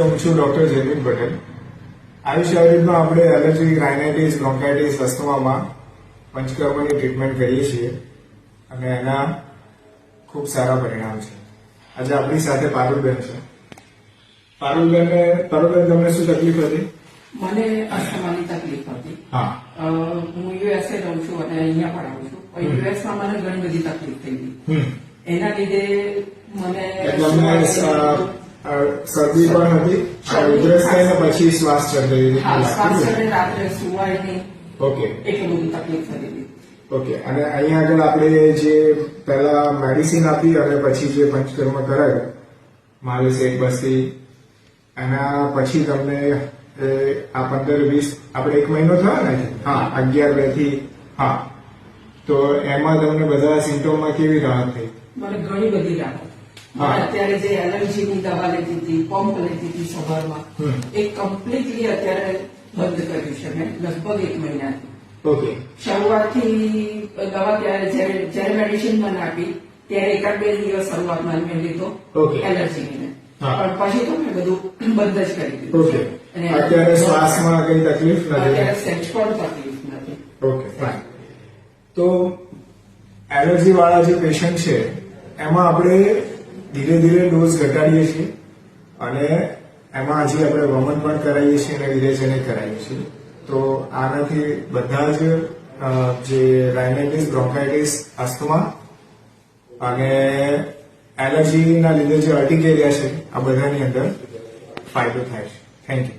હું છું ડોક્ટર જયમીન પટેલ. આયુષ આયુર્વેદમાં આપણે એલર્જી રાઇનાઇટિસ બ્રોન્કાઇટિસ અસ્થમામાં પંચકર્મની ટ્રીટમેન્ટ કરીએ છીએ અને એના ખૂબ સારા પરિણામ છે. આજે આપણી સાથે પારુલબેન છે. પારુલબેનને પારુલબેન તમને શું તકલીફ હતી? મને અસ્થમાની તકલીફ હતી. હા. હું યુએસએ રહું છું અને અહીંયા પણ આવું છું. યુએસમાં મને ઘણી બધી તકલીફ થઈ હતી એના લીધે મને શરદી પણ હતી. ઉધરસ થાય ને પછી શ્વાસ ચઢી હા શ્વાસ લાગતું ચડે રાત્રે સુવાય નહીં ઓકે. એટલું બધું તકલીફ થતી ઓકે. અને અહીંયા આગળ આપણે જે પહેલા મેડિસિન આપી અને પછી જે પંચકર્મ કરાયું માલિશ એક બસથી એના પછી તમને આ પંદર વીસ આપણે એક મહિનો થયો ને હા અગિયાર બેથી હા. તો એમાં તમને બધા સિમ્ટોમમાં કેવી રાહત થઈ? મને ઘણી બધી રાહત અત્યારે જે એલર્જીની દવા લેતી હતી પંપ લેતી હતી સવારમાં એ કમ્પ્લીટલી અત્યારે બંધ કર્યું છે મેં લગભગ એક મહિનાથી. ઓકે. શરૂઆતથી દવા ત્યારે જ્યારે મેડિસિન મને આપી ત્યારે એકાદ બે દિવસ શરૂઆતમાં મેં લીધો. એલર્જીને. પણ પછી તો મેં બધું બંધ જ કરી દીધું ઓકે. અને અત્યારે શ્વાસમાં કઈ તકલીફ અત્યારે નથી સહેજ પણ તકલીફ નથી. ઓકે. ફાઇન તો એલર્જી વાળા જે પેશન્ટ છે એમાં આપણે ધીરે ધીરે ડોઝ ઘટાડીએ છીએ અને એમાં હજી આપણે વમન પણ કરાવીએ છીએ અને વિરેચને કરાવીએ છીએ. તો આનાથી બધા જ જે રાઇનાઇટિસ બ્રોન્કાઇટિસ અસ્થમા અને એલર્જીના લીધે જે અર્ટિકેરિયા છે, આ બધાની અંદર ફાયદો થાય છે. Thank you